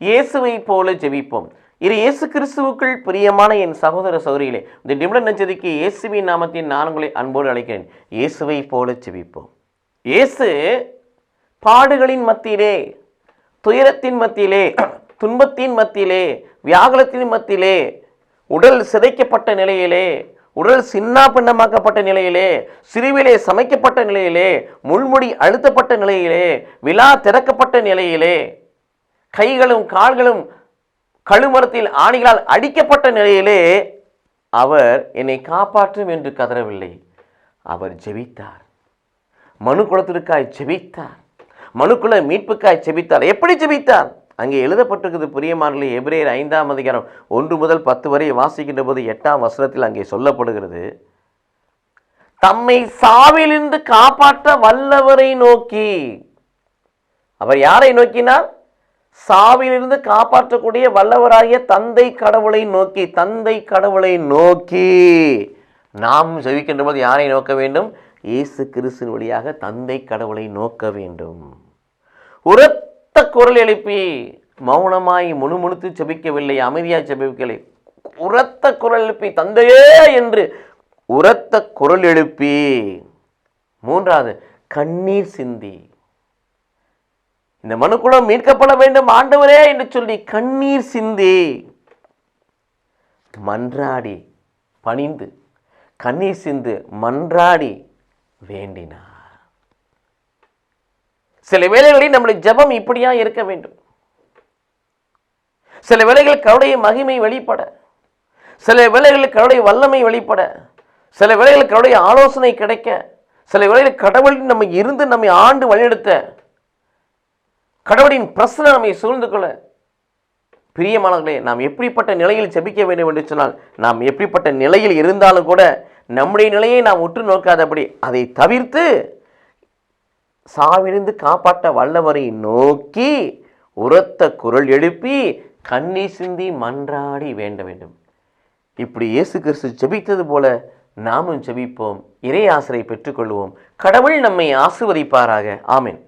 இயேசுவை போல ஜெபிப்போம். இது இயேசு கிறிஸ்துவுக்குள் பிரியமான என் சகோதர சௌரியிலே இந்த நிமிட நஞ்சதிக்கு இயேசுவின் நாமத்தின் நான் உங்களை அன்போடு அழைக்கிறேன். இயேசுவை போல ஜெபிப்போம். இயேசு பாடுகளின் மத்தியிலே துயரத்தின் மத்தியிலே துன்பத்தின் மத்தியிலே வியாகுலத்தின் மத்தியிலே உடல் சிதைக்கப்பட்ட நிலையிலே உடல் சின்னா பின்னமாக்கப்பட்ட நிலையிலே சிறுவிலே சமைக்கப்பட்ட நிலையிலே முள்முடி அழுத்தப்பட்ட நிலையிலே விழா திறக்கப்பட்ட நிலையிலே கைகளும் கால்களும் கழுமரத்தில் ஆணிகளால் அடிக்கப்பட்ட நிலையிலே அவர் என்னை காப்பாற்றும் என்று கதறவில்லை. அவர் ஜெபித்தார். மனு குலத்திற்காய் ஜெபித்தார். மனுக்குல மீட்புக்காய் ஜெபித்தார். எப்படி ஜெபித்தார்? அங்கே எழுதப்பட்டிருக்குது பிரியமானே எபிரேயர் ஐந்தாம் அதிகாரம் ஒன்று முதல் பத்து வரை வாசிக்கின்ற போது எட்டாம் வசனத்தில் அங்கே சொல்லப்படுகிறது தம்மை சாவிலிருந்து காப்பாற்ற வல்லவரை நோக்கி. அவர் யாரை நோக்கினார்? சாவிலிருந்து காப்பாற்றக்கூடிய வல்லவராகிய தந்தை கடவுளை நோக்கி தந்தை கடவுளை நோக்கி. நாம் ஜெபிக்கின்ற போது யாரை நோக்க வேண்டும்? இயேசு கிறிஸ்துவின் வழியாக தந்தை கடவுளை நோக்க வேண்டும். உரத்த குரல் எழுப்பி மௌனமாய் முணுமுணுத்து செபிக்கவில்லை அமைதியாய் செபிக்கவில்லை உரத்த குரல் எழுப்பி தந்தையே என்று உரத்த குரல் எழுப்பி. மூன்றாவது கண்ணீர் சிந்தி. இந்த மனுக்குளம் மீட்கப்பட வேண்டும் ஆண்டவரே என்று சொல்லி கண்ணீர் சிந்தி மன்றாடி பணிந்து கண்ணீர் சிந்து மன்றாடி வேண்டினார். சில வேளைகளில் நம்முடைய ஜெபம் இப்படியா இருக்க வேண்டும். சில வேளைகளில் கருடைய மகிமை வெளிப்பட. சில வேளைகளில் கருடைய வல்லமை வெளிப்பட. சில வேளைகளில் கருடைய ஆலோசனை கிடைக்க. சில வேளைகளில் கடவுள் நம்ம இருந்து நம்மை ஆண்டு வழிநடத்த. கடவுளின் பிரசனை நம்மை சூழ்ந்து கொள்ள. பிரியமானவர்களே நாம் எப்படிப்பட்ட நிலையில் செபிக்க வேண்டும் என்று சொன்னால் நாம் எப்படிப்பட்ட நிலையில் இருந்தாலும் கூட நம்முடைய நிலையை நாம் உற்று நோக்காதபடி அதை தவிர்த்து சாவிருந்து காப்பாற்ற வல்லவரை நோக்கி உரத்த குரல் எழுப்பி கண்ணீர் சிந்தி மன்றாடி வேண்ட வேண்டும். இப்படி இயேசு கிறிஸ்து ஜெபித்தது போல நாமும் ஜெபிப்போம் இறை ஆசிரை பெற்றுக்கொள்வோம். கடவுள் நம்மை ஆசிர்வதிப்பாராக. ஆமீன்.